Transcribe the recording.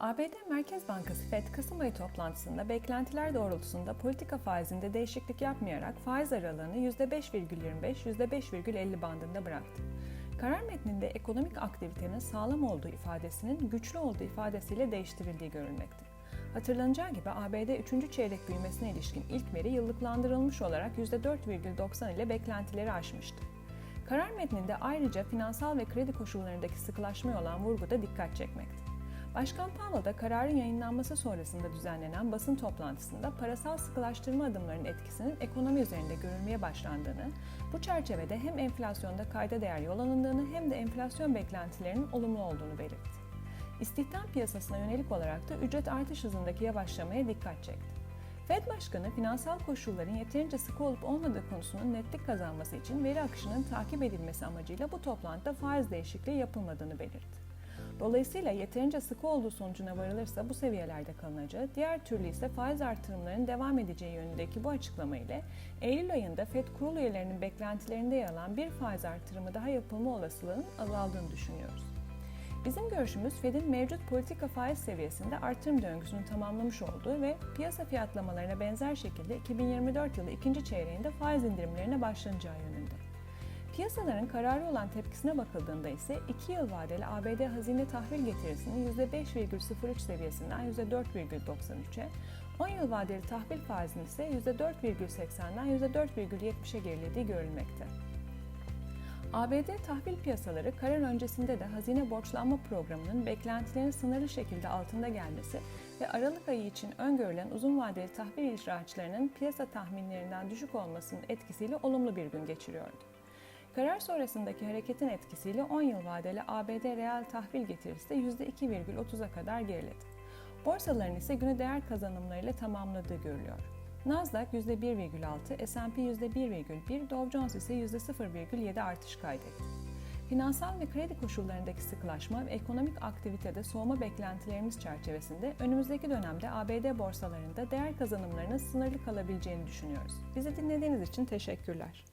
ABD Merkez Bankası FED Kasım ayı toplantısında beklentiler doğrultusunda politika faizinde değişiklik yapmayarak faiz aralığını %5,25-%5,50 bandında bıraktı. Karar metninde ekonomik aktivitenin sağlam olduğu ifadesinin güçlü olduğu ifadesiyle değiştirildiği görülmekte. Hatırlanacağı gibi ABD 3. çeyrek büyümesine ilişkin ilk veri yıllıklandırılmış olarak %4,90 ile beklentileri aşmıştı. Karar metninde ayrıca finansal ve kredi koşullarındaki sıkılaşmaya olan vurgu da dikkat çekmekte. Başkan Powell da kararın yayınlanması sonrasında düzenlenen basın toplantısında parasal sıkılaştırma adımlarının etkisinin ekonomi üzerinde görülmeye başlandığını, bu çerçevede hem enflasyonda kayda değer yol alındığını hem de enflasyon beklentilerinin olumlu olduğunu belirtti. İstihdam piyasasına yönelik olarak da ücret artış hızındaki yavaşlamaya dikkat çekti. Fed Başkanı finansal koşulların yeterince sıkı olup olmadığı konusunun netlik kazanması için veri akışının takip edilmesi amacıyla bu toplantıda faiz değişikliği yapılmadığını belirtti. Dolayısıyla yeterince sıkı olduğu sonucuna varılırsa bu seviyelerde kalınacağı, diğer türlü ise faiz artırımlarının devam edeceği yönündeki bu açıklama ile Eylül ayında FED kurul üyelerinin beklentilerinde yer alan bir faiz artırımı daha yapılma olasılığının azaldığını düşünüyoruz. Bizim görüşümüz Fed'in mevcut politika faiz seviyesinde artırım döngüsünü tamamlamış olduğu ve piyasa fiyatlamalarına benzer şekilde 2024 yılı ikinci çeyreğinde faiz indirimlerine başlanacağı yönünde. Piyasaların kararı olan tepkisine bakıldığında ise 2 yıl vadeli ABD hazine tahvil getirisinin %5,03 seviyesinden %4,93'e, 10 yıl vadeli tahvil faizinin ise %4,80'den %4,70'e gerilediği görülmekte. ABD tahvil piyasaları karar öncesinde de hazine borçlanma programının beklentilerin sınırlı şekilde altında gelmesi ve Aralık ayı için öngörülen uzun vadeli tahvil ihraçlarının piyasa tahminlerinden düşük olmasının etkisiyle olumlu bir gün geçiriyordu. Karar sonrasındaki hareketin etkisiyle 10 yıl vadeli ABD reel tahvil getirisi de %2,30'a kadar geriledi. Borsaların ise güne değer kazanımlarıyla tamamladığı görülüyor. Nasdaq %1,6, S&P %1,1, Dow Jones ise %0,7 artış kaydetti. Finansal ve kredi koşullarındaki sıkılaşma ve ekonomik aktivitede soğuma beklentilerimiz çerçevesinde önümüzdeki dönemde ABD borsalarında değer kazanımlarının sınırlı kalabileceğini düşünüyoruz. Bizi dinlediğiniz için teşekkürler.